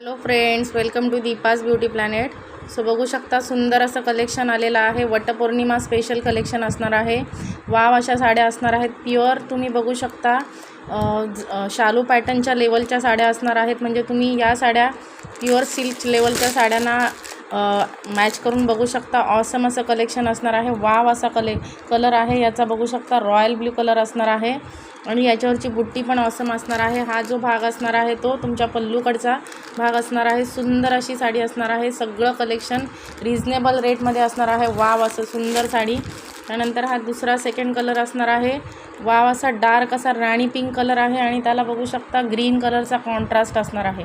Hello friends welcome to Deepa's beauty planet so बघू शकता सुंदर असं कलेक्शन आलेलं आहे. वटपौर्णिमा स्पेशल कलेक्शन असणार आहे. वाव अशा साड्या असणार आहेत. प्युअर तुम्ही बघू शकता ज- शालू पॅटर्नच्या लेवलच्या साड्या असणार आहेत. म्हणजे तुम्ही या साड्या प्युअर सिल्क लेवलच्या साड्यांना मॅच करून बघू शकता. ऑसम असं कलेक्शन असणार आहे. वाव असा कले कलर आहे. याचा बघू शकता रॉयल ब्ल्यू कलर असणार आहे. आणि याच्यावरची बुट्टी पण ऑसम असणार आहे. हा जो भाग असणार आहे तो तुमच्या पल्लूकडचा भाग असणार आहे. सुंदर अशी साडी असणार आहे. सगळं कलेक्शन रिजनेबल रेटमध्ये असणार आहे. वाव असं सुंदर साडी. त्यानंतर हा दुसरा सेकंड कलर असणार आहे. वाव असा डार्क असा राणी पिंक कलर आहे आणि त्याला बघू शकता ग्रीन कलरचा कॉन्ट्रास्ट असणार आहे.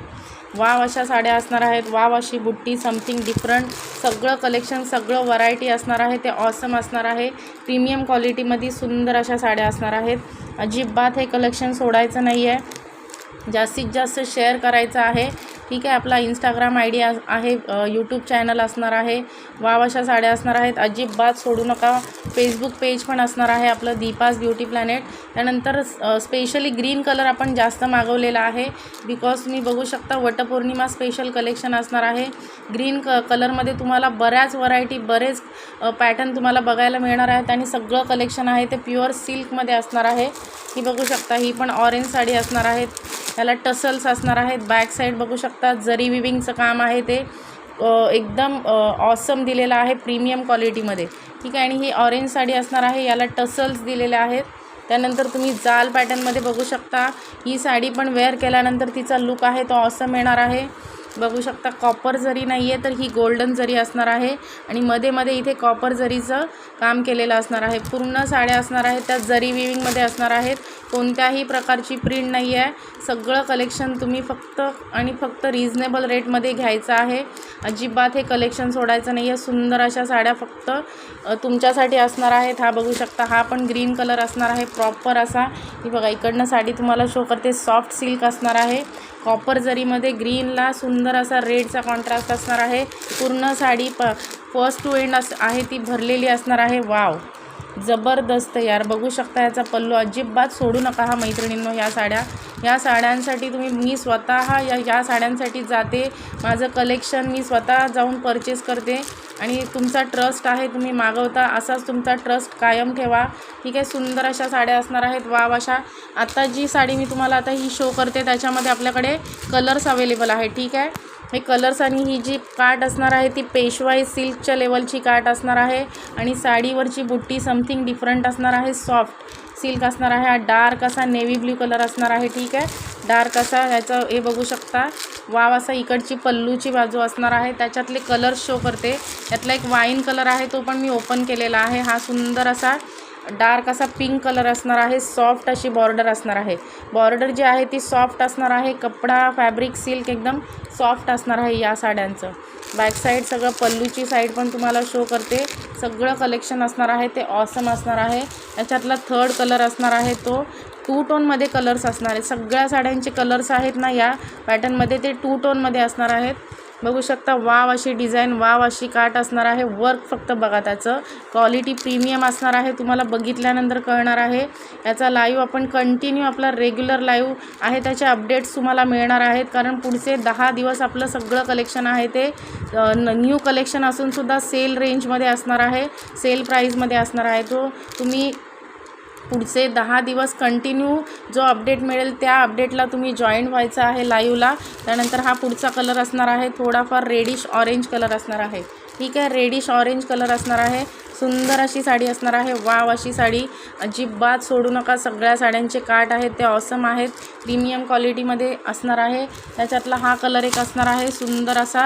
वाव अशा साड्या असणार आहेत. वाव अशी बुट्टी समथिंग डिफरंट सगळं कलेक्शन सगळं व्हरायटी असणार आहे. ते ऑसम असणार आहे. प्रीमियम क्वालिटीमध्ये सुंदर अशा साड्या असणार आहेत. अजिबात हे कलेक्शन सोडायचं नाही आहे जास्तीत जास्त शेअर करायचं आहे. ठीक आहे आपला इंस्टाग्राम आय डी आहे यूट्यूब चॅनल असणार आहे वाव अशा साड्या असणार आहेत अजिबात सोडू नका. फेसबुक पेज पण असणार आहे आपलं दीपास ब्युटी प्लॅनेट त्यानंतर स्पेशली ग्रीन कलर आपण जास्त मागवलेला आहे बिकॉज तुम्ही बघू शकता वटपौर्णिमा स्पेशल कलेक्शन असणार आहे. ग्रीन क कलरमध्ये तुम्हाला बऱ्याच व्हरायटी बरेच पॅटर्न तुम्हाला बघायला मिळणार आहेत आणि सगळं कलेक्शन आहे ते प्युअर सिल्कमध्ये असणार आहे. ही बघू शकता ही पण ऑरेंज साडी असणार आहेत. त्याला टसल्स असणार आहेत बॅक साईड बघू शकता. जरी विविंगचं काम आहे ते एकदम ऑसम दिलेलं आहे प्रीमियम क्वालिटीमध्ये ठीक आहे? आणि ही ऑरेंज साडी असणार आहे याला टसल्स दिलेले आहेत. त्यानंतर तुम्ही जाल पॅटर्नमध्ये बघू शकता. ही साडी पण वेअर केल्यानंतर तिचा लुक आहे तो ऑसम येणार आहे. बघू शकता कॉपर जरी नाही आहे तर ही गोल्डन जरी असणार आहे आणि मध्ये मध्ये इथे कॉपर जरीचं काम केलेलं असणार आहे. पूर्ण साड्या असणार आहेत त्या जरी विविंगमध्ये असणार आहेत. कोणत्याही प्रकारची प्रिंट नाही आहे सगळं कलेक्शन तुम्ही फक्त आणि फक्त रिजनेबल रेटमध्ये घ्यायचं आहे. अजिबात हे कलेक्शन सोडायचं नाही आहे सुंदर अशा साड्या फक्त तुमच्यासाठी असणार आहेत. हा बघू शकता हा पण ग्रीन कलर असणार आहे. प्रॉपर असा. ही बघा इकडनं साडी तुम्हाला शो करते. सॉफ्ट सिल्क असणार आहे. कॉपर जरीमध्ये ग्रीनला सुंदर असा रेडचा कॉन्ट्रास्ट असणार आहे. पूर्ण साडी प फर्स्ट टू एंड अस आहे ती भरलेली असणार आहे. वाव जबरदस्त यार. बघू शकता याचा पल्लू. अजिबात सोडू नका हा मैत्रिणींनो ह्या साड्या. या साड्यांसाठी तुम्ही मी स्वतः या ह्या साड्यांसाठी जाते. माझं कलेक्शन मी स्वतः जाऊन परचेस करते. आणि तुमचा ट्रस्ट आहे तुम्ही मागवता. असाच तुमचा ट्रस्ट कायम ठेवा. ठीक आहे? सुंदर अशा साड्या असणार आहेत. वाव अशा आत्ता जी साडी मी तुम्हाला आता ही शो करते त्याच्यामध्ये आपल्याकडे कलर्स अवेलेबल आहे. ठीक आहे? हे कलर्स आणि ही जी काट असणार आहे ती पेशवाई सिल्कच्या लेवलची काट असणार आहे आणि साडीवरची बुट्टी समथिंग डिफरंट असणार आहे सॉफ्ट सिल्क असणार आहे हा डार्क असा नेव्ही ब्ल्यू कलर असणार आहे ठीक आहे? डार्क असा ह्याचं हे बघू शकता. वाव असा इकडची पल्लूची बाजू असणार आहे. त्याच्यातले कलर शो करते. यातला एक वाईन कलर आहे तो पण मी ओपन केलेला आहे. हा सुंदर असा डार्क असा पिंक कलर असणार आहे सॉफ्ट अशी बॉर्डर असणार आहे. बॉर्डर जी आहे ती सॉफ्ट असणार आहे कपडा फॅब्रिक सिल्क एकदम सॉफ्ट असणार आहे या साड्यांचं. बॅक साईड सगळं पल्लूची साईड पण तुम्हाला शो करते. सगळं कलेक्शन असणार आहे ते ऑसम असणार आहे. याच्यातला थर्ड कलर असणार आहे तो. टू टोनमध्ये कलर्स असणार आहेत सगळ्या साड्यांचे कलर्स आहेत ना या पॅटर्नमध्ये ते टू टोनमध्ये असणार आहेत. बघू शकता वाव अशी डिझाईन वाव अशी काट असणार आहे. वर्क फक्त बघा त्याचं. क्वालिटी प्रीमियम असणार आहे. तुम्हाला बघितल्यानंतर कळणार आहे. याचा लाईव्ह आपण कंटिन्यू आपला रेग्युलर लाईव्ह आहे. त्याचे अपडेट्स तुम्हाला मिळणार आहेत. कारण पुढचे दहा दिवस आपलं सगळं कलेक्शन आहे ते. न्यू कलेक्शन असूनसुद्धा सेल रेंजमध्ये असणार आहे. सेल प्राईजमध्ये असणार आहे तो. तुम्ही पुढचे दहा दिवस कंटिन्यू जो अपडेट मिळेल त्या अपडेटला तुम्ही जॉईन व्हायचं आहे लाईव्हला त्यानंतर हा पुढचा कलर असणार आहे थोडाफार रेडिश ऑरेंज कलर असणार आहे. ठीक आहे रेडिश ऑरेंज कलर असणार आहे. सुंदर अशी साडी असणार आहे वाव अशी साडी. अजिबात सोडू नका सगळ्या साड्यांचे काट आहेत ते ऑसम आहेत. प्रीमियम क्वालिटीमध्ये असणार आहे. त्याच्यातला हा कलर एक असणार आहे सुंदर असा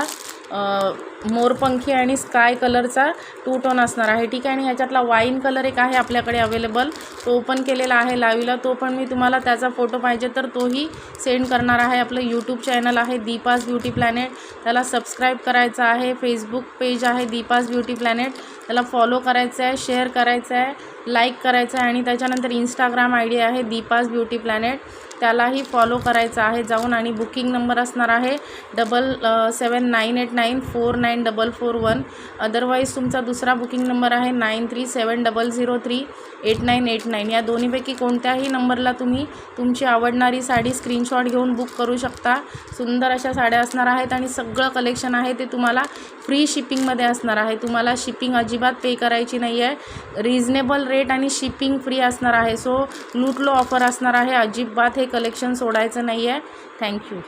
मोरपंखी आणि स्काय कलरचा टू टोन असणार आहे. ठीक आहे आणि ह्याच्यातला वाईन कलर एक आहे आपल्याकडे अवेलेबल तो ओपन केलेला आहे लावीला. तो पण मी तुम्हाला त्याचा फोटो पाहिजे तर तोही सेंड करणार आहे. आपलं यूट्यूब चॅनल आहे दीपास ब्युटी प्लॅनेट त्याला सबस्क्राईब करायचं आहे. फेसबुक पेज आहे दीपास ब्युटी प्लॅनेट त्याला फॉलो करायचं आहे शेअर करायचं आहे. लाईक करायचं आहे आणि त्याच्यानंतर इंस्टाग्राम आय डी आहे दीपास ब्युटी प्लॅनेट. त्यालाही फॉलो करायचं आहे जाऊन आणि बुकिंग नंबर असणार आहे double seven nine eight nine four nine double four one otherwise तुमचा दुसरा बुकिंग नंबर आहे nine three seven double zero three eight nine eight nine या दोन्हीपैकी कोणत्याही नंबरला तुम्ही तुमची आवडणारी साडी स्क्रीनशॉट घेऊन बुक करू शकता. सुंदर अशा साड्या असणार आहेत आणि सगळं कलेक्शन आहे ते तुम्हाला फ्री शिपिंगमध्ये असणार आहे. तुम्हाला शिपिंग अजिबात पे करायची नाही आहे रिजनेबल रेट आणि शिपिंग फ्री असणार आहे. सो लूटलो ऑफर असणार आहे. अजिबात हे कलेक्शन सोडायचं नाही आहे थँक्यू